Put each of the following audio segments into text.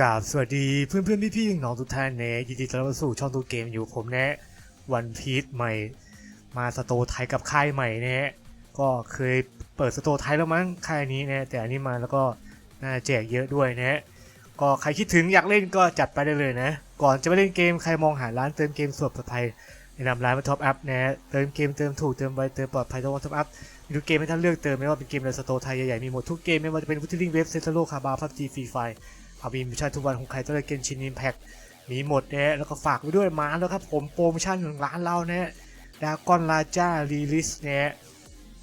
กราบสวัสดีเพื่อนเพื่อนพี่พี่น้องทุกท่านเนยินดีต้อนรับสู่ช่องตูเกมอยู่ผมแนะวันพีชใหม่ มาสโตไทยกับค่ายใหม่เนะก็เคยเปิดสโตไทยแล้วมั้งค่ายนี้นะแต่อันนี้มาแล้วก็น่าแจกเยอะด้วยนะก็ใครคิดถึงอยากเล่นก็จัดไปได้เลยนะ ก่อนจะไปเล่นเกมใครมองหาร้านเติมเกมสดปลอดภัยแนะนำร้านมาท็อปอัพนะเติมเกมเติมถูกเติมไวเติมปลอดภัยต้องท็อปอัพมีทุกเกมให้ท่านเลือกเติมไม่ว่าเป็นเกมในสโตไทยใหญ่ๆมีหมดทุกเกมไม่ว่าจะเป็นวุฒิลิงเว็บเซนเตอร์โลคาบาพับจีฟรีไฟ อาบีมิชชั่นทุกวันของใครต้องได้เกมชินอิมแพคมีหมดนะแล้วก็ฝากไว้ด้วยมาแล้วครับผมโปรโมชั่นของร้านเราเนี่ยดากอนลาจ้ารีลิสเนี่ย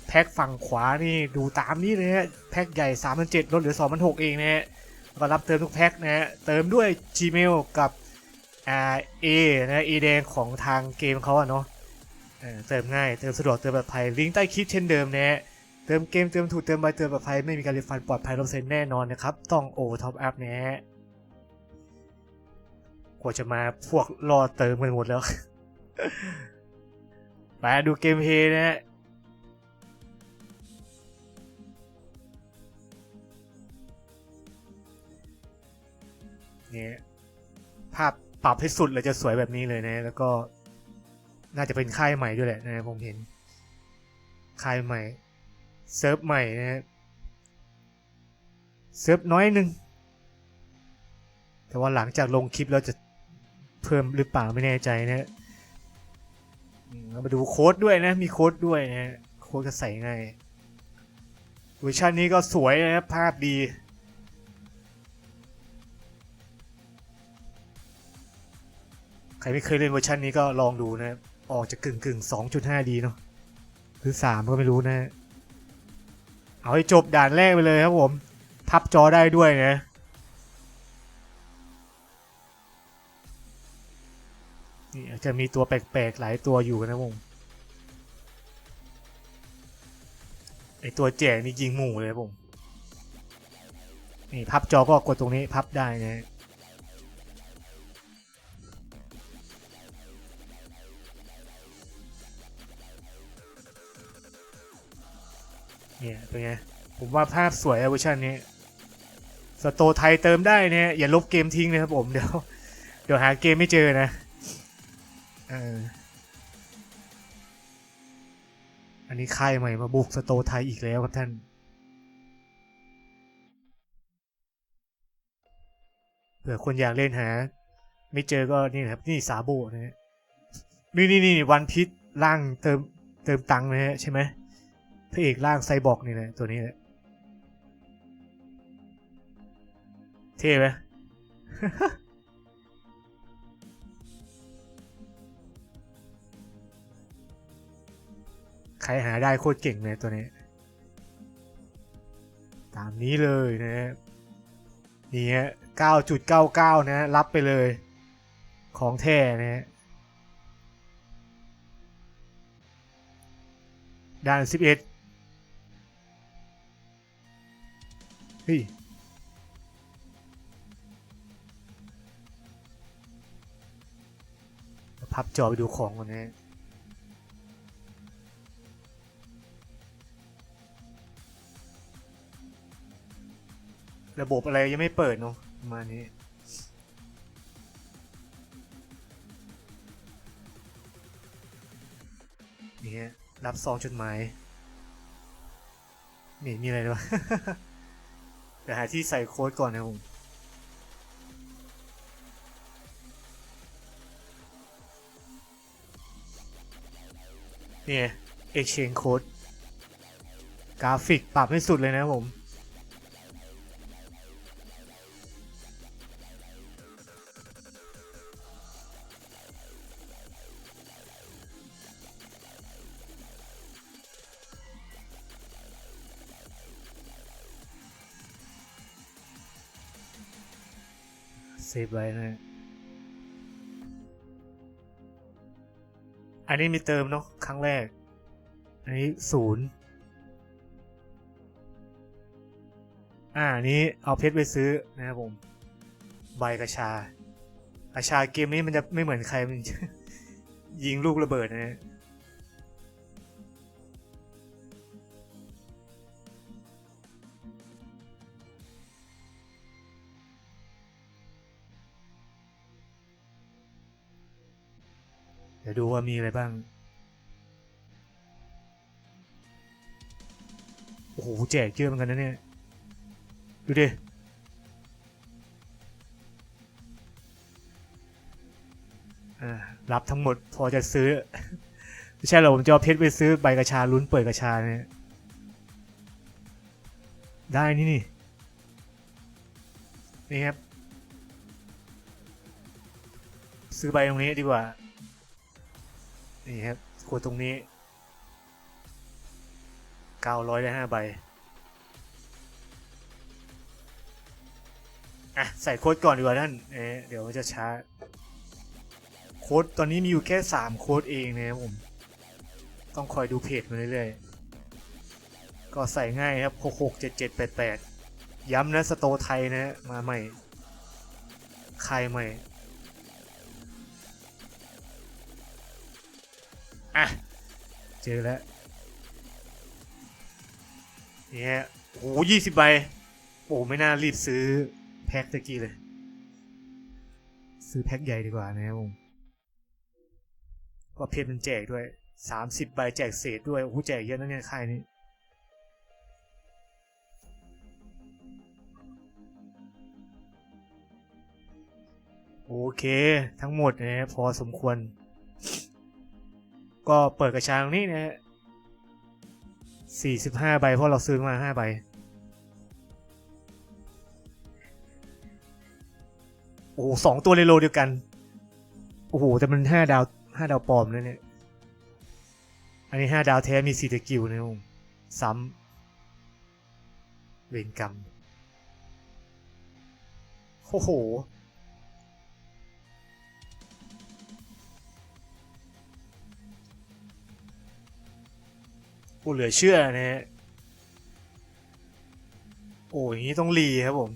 แพ็คฝั่งขวานี่ดูตามนี้เลยฮะแพ็คใหญ่3 7 0 0ลดเหลือ2 6 0 0เองนะฮะก็รับเติมทุกแพ็คนะฮะเติมด้วย Gmail กับอ่าเอนะเอแดงของทางเกมเขาอะเนาะเติมง่าย เติมสะดวกเติมปลอดภัยลิงก์ใต้คลิปเช่นเดิมนะฮะ เติมเกมเติมถูกเติมใบเติมปลอดภัยไม่มีการรีฟันปลอดภัยร้อเซ็นแน่นอนนะครับ ต้องโอท็อปอัพนะฮะกว่าจะมาพวกรอเติมกันหมดแล้วมาดูเกมเพย์นะฮะนี่ภาพปรับให้สุดเลยจะสวยแบบนี้เลยนะ แล้วก็น่าจะเป็นค่ายใหม่ด้วยแหละนะผมเห็นค่ายใหม่ เซิร์ฟใหม่นะฮะเซิร์ฟน้อยหนึ่งแต่ว่าหลังจากลงคลิปแล้วจะเพิ่มหรือเปล่าไม่แน่ใจนะฮะมเรามาดูโค้ดด้วยนะ มีโค้ดด้วยนะ โค้ดก็ใส่ง่ายเวอร์ชันนี้ก็สวยนะครับภาพดี ใครไม่เคยเล่นเวอร์ชันนี้ก็ลองดูนะ ออกจะกึ่งกึ่ง2.5ดีเนาะหรือ3ก็ไม่รู้นะ เอาให้จบด่านแรกไปเลยครับผม พับจอได้ด้วยนะนี่จะมีตัวแปลกๆหลายตัวอยู่นะผมไอตัวแจกนี่ยิงหมู่เลยผมนี่พับจอก็กดตรงนี้พับได้นะ เนี่ยเป็นไง ผมว่าภาพสวยอะเวอร์ชันนี้ สโตไทยเติมได้เนี่ยอย่าลบเกมทิ้งนะครับผมเดี๋ยว เดี๋ยวหาเกมไม่เจอนะเอออันนี้ค่ายใหม่มาบุกสโตไทยอีกแล้วครับท่านเผื่อคนอยากเล่นหา ไม่เจอก็นี่นะครับนี่ซาโบนะฮะนี่นี่นี่วันพิษร่างเติมเติมตังค์นะฮะใช่ไหม พระเอกร่างไซบอร์กนี่แหละตัวนี้แหละเท่ไหมใครหาได้โคตรเก่งเลยตัวนี้ ตามนี้เลยนะฮะนี่ฮะ9.99 นะ รับไปเลย ของแท้นะฮะด่าน 11 ฮ้ยพับจอไปดูของก่อนนะระบบอะไรยังไม่เปิดเนาะมานี้นี่ฮะรับซองจดหมาย นี่มีอะไรด้วย ดี๋ยวหาที่ใส่โค้ดก่อนนะผมเนี่ย exchange code กราฟิกปรับให้สุดเลยนะผม ฟไว้นะ อันนี้มีเติมเนาะครั้งแรก อันนี้ศูนย์อ่านนี้เอาเพชรไปซื้อนะครับผม ใบกระชากระชาเกมนี้มันจะไม่เหมือนใครมันยิงลูกระเบิดนะ ดี๋ยวดูว่ามีอะไรบ้าง โอ้โหแจกเยอะเหมือนกันนะเนี่ย ดูดิอ่ารับทั้งหมดพอจะซื้อ ไม่ใช่หรอกผมจะเอาเพชรไปซื้อใบกระชาลุ้นเปิดกระชาเนี่ย ได้นี่นี่ นี่ครับ ซื้อใบตรงนี้ดีกว่า นี่ครับกดตรงนี้900ได้5ใบ อะ ใส่โค้ดก่อนดีกว่าท่นเอ๊ะเดี๋ยวมันจะช้า โค้ดตอนนี้มีอยู่แค่3โค้ดเองนะครับผม ต้องคอยดูเพจมาเรื่อยๆ ก็ใส่ง่ายครับ667788ย้ำนะสโตไทยนะฮะมาใหม่ ใครใหม่ อะ เจอแล้วเนี่ยโอ้ยี่สิบใบ โอ้ไม่น่ารีบซื้อแพ็คตะกี้เลย ซื้อแพ็คใหญ่ดีกว่านะครับผมว่าเพจมันแจกด้วยสามสิบใบแจกเศษด้วยโอ้โหแจกเยอะนะเนี่ยค่ายนี้โอเค ทั้งหมดนะพอสมควร ก็เปิดกระชาตรงนี้นะฮะสี่สิบห้าใบเพราะเราซื้อมาห้าใบ โอ้โหสองตัวในโลเดียวกัน โอ้โห แต่มันห้าดาวห้าดาวปลอมนะเนี่ย อันนี้ห้าดาวแท้มีสี่ตะกิวนะครับผมซ้ำเวรกรรม โอ้โห อ้เหลือเชื่อนะฮะโอ้อย่างนี้ต้องรีครับผม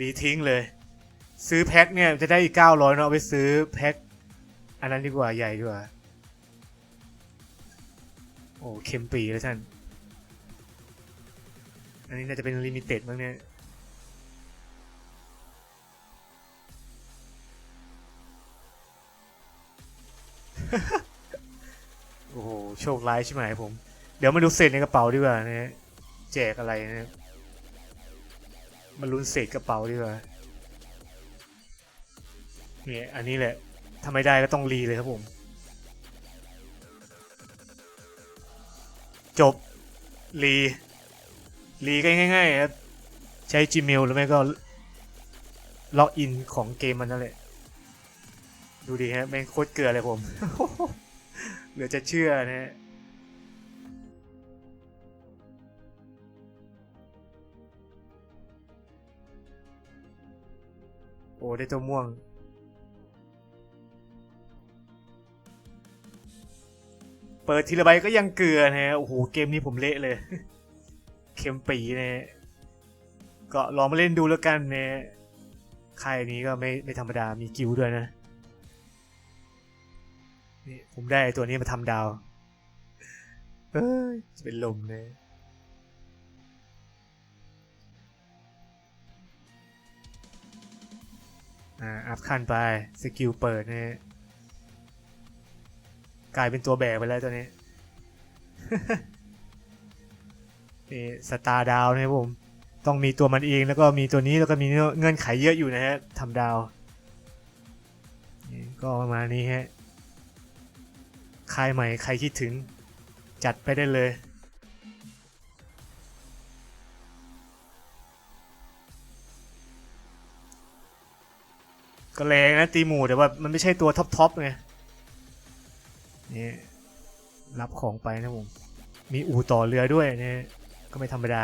รีทิ้งเลย ซื้อแพ็คเนี่ยจะได้อีกเก้าร้อยเนาะเอาไปซื้อแพ็คอันนั้นดีกว่าใหญ่ดีกว่า โอ้เข็มปีแล้วท่าน อันนี้น่าจะเป็นลิมิเต็ดมั้งเนี่ยโอ้ โชคร้ายใช่ไหมผม เดี๋ยวมาดูเศษในกระเป๋าดีกว่านะฮะแจกอะไรนะมาลุ้นเศษกระเป๋าดีกว่าเนี่ยอันนี้แหละถ้าไม่ได้ก็ต้องรีเลยครับผม จบรีรีก็ง่ายๆครับใช้ Gmail หรือไม่ก็ล็อกอินของเกมมันนั่นแหละ ดูดีฮะแม่งโคตรเกลือเลยผม เหลือจะเชื่อนะฮะโอ้ได้ตัวม่วง เปิดทีละใบก็ยังเกลือนะฮะโอ้โหเกมนี้ผมเละเลยเค็มปีนะฮะก็ลองมาเล่นดูแล้วกันนะฮะค่ายนี้ก็ไม่ไม่ธรรมดามีกิลด์ด้วยนะ นี่ผมได้ไอตัวนี้มาทำดาวเฮ้ยจะเป็นลมเลยอ่าอัพขั้นไป สกิลเปิดเนะฮะกลายเป็นตัวแบกไปแล้วตัวนี้นี่สตาร์ดาวนะผม ต้องมีตัวมันเองแล้วก็มีตัวนี้แล้วก็มีเงื่อนไขเยอะอยู่นะฮะทำดาวนี่ก็ประมาณนี้ฮะ ค่ายใหม่ใครคิดถึง จัดไปได้เลย ก็แรงนะตีหมูแต่ว่ามันไม่ใช่ตัวท็อปทอปไงนี่รับของไปนะผม มีอู่ต่อเรือด้วยเนี่ยก็ไม่ธรรมดา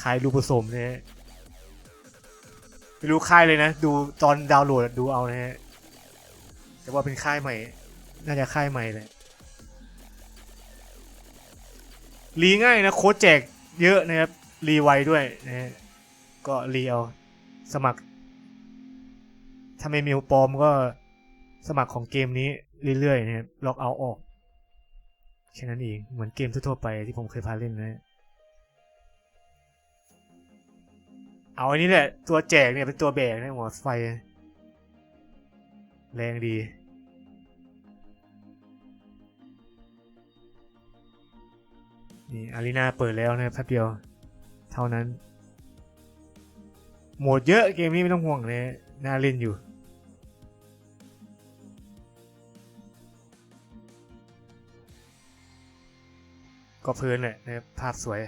ขายรูปผสมเนี่ย ไม่รู้ค่ายเลยนะ ดูตอนดาวน์โหลดดูเอานะฮะแต่ว่าเป็นค่ายใหม่ น่าจะค่ายใหม่เลยรีง่ายนะโค้ดแจกเยอะนะครับรีไวด้วยนะฮะก็รีเอาสมัคร ถ้าไม่มีปลอมก็สมัครของเกมนี้เรื่อยๆนะครับล็อกเอาออกแค่นั้นเองเหมือนเกมทั่วๆไปที่ผมเคยพาเล่นนะ เอาอันนี้แหละ ตัวแจกเนี่ยเป็นตัวแบกเนี่ยหัวไฟ แรงดี นี่อารีนาเปิดแล้วนะแป๊บเดียว เท่านั้น โหมดเยอะเกมนี้ไม่ต้องห่วงเลยน่าเล่นอยู่ก็เพลินแหละนะครับภาพสวย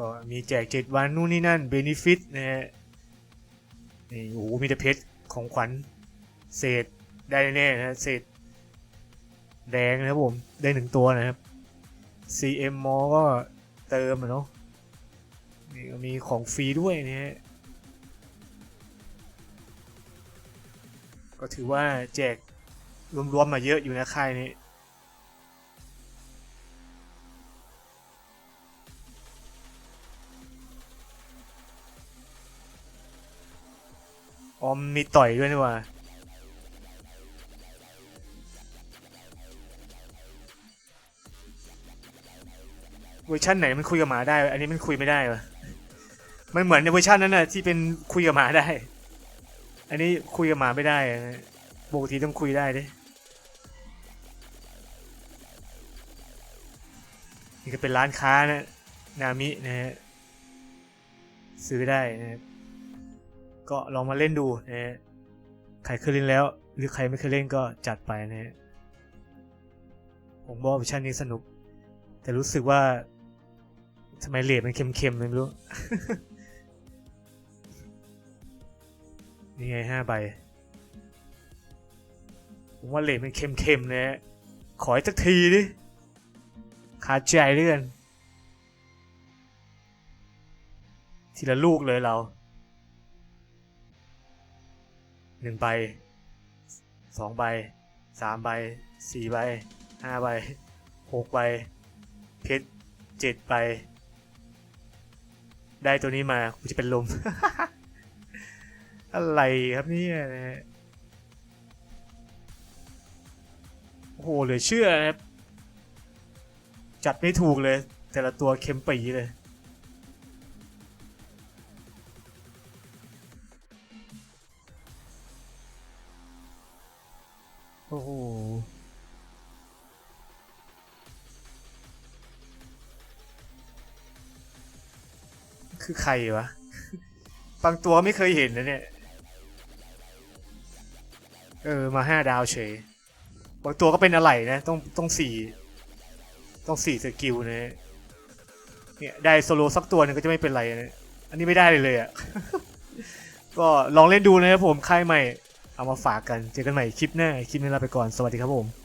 ก็มีแจกเจ็ดวันนู่นนี่นั่นเบนฟิตนะฮะนี่โอ้โหมีแต่เพชรของขวัญเศษได้แน่นะเศษแดงนะครับผม ได้หนึ่งตัวนะครับ CM มอก็เติมอะเนาะนี่ก็มีของฟรีด้วยนะฮะก็ถือว่าแจกรวมๆมาเยอะอยู่นะค่ายนี้ อ๋อมมีต่อยด้วยนี่ว่าเวอร์ชันไหนมันคุยกับหมาได้ อันนี้มันคุยไม่ได้วะมันเหมือนในเวอร์ชันนั้นน่ะที่เป็นคุยกับหมาได้ อันนี้คุยกับหมาไม่ได้ปกติต้องคุยได้ดินี่ก็เป็นร้านค้านะ นามินะฮะซื้อได้นะครับ ก็ลองมาเล่นดูนะใครเคยเล่นแล้ว หรือใครไม่เคยเล่นก็จัดไปนะผมบอกว่าเวอร์ชั่นนี้สนุก แต่รู้สึกว่าทำไมเลดมันเค็มๆไม่รู้นี่ไงห้าใบผมว่าเลดมันเค็มๆนะ ขออีกสักทีดิขาดใจด้วยกันทีละลูกเลยเรา หนึ่งใบสองใบสามใบสี่ใบห้าใบหกใบเพชรเจ็ดใบได้ตัวนี้มากูจะเป็นลม อะไรครับเนี่ยนะฮะโอ้โหเหลือเชื่อครับ จัดไม่ถูกเลย แต่ละตัวเค็มปีเลย คือใครวะ บางตัวไม่เคยเห็นนะเนี่ย เออ มาห้าดาวเฉย บางตัวก็เป็นอะไรนะ ต้องต้องสี่ต้องสี่สกิลนะเนี่ยได้โซโลสักตัวหนึงก็จะไม่เป็นไรนะ อันนี้ไม่ได้เลยเลยอะ่ะ ก็ลองเล่นดูนะครับผมค่ายใหม่ เอามาฝากกัน เจอกันใหม่คลิปหน้า คลิปนี้ลาไปก่อน สวัสดีครับผม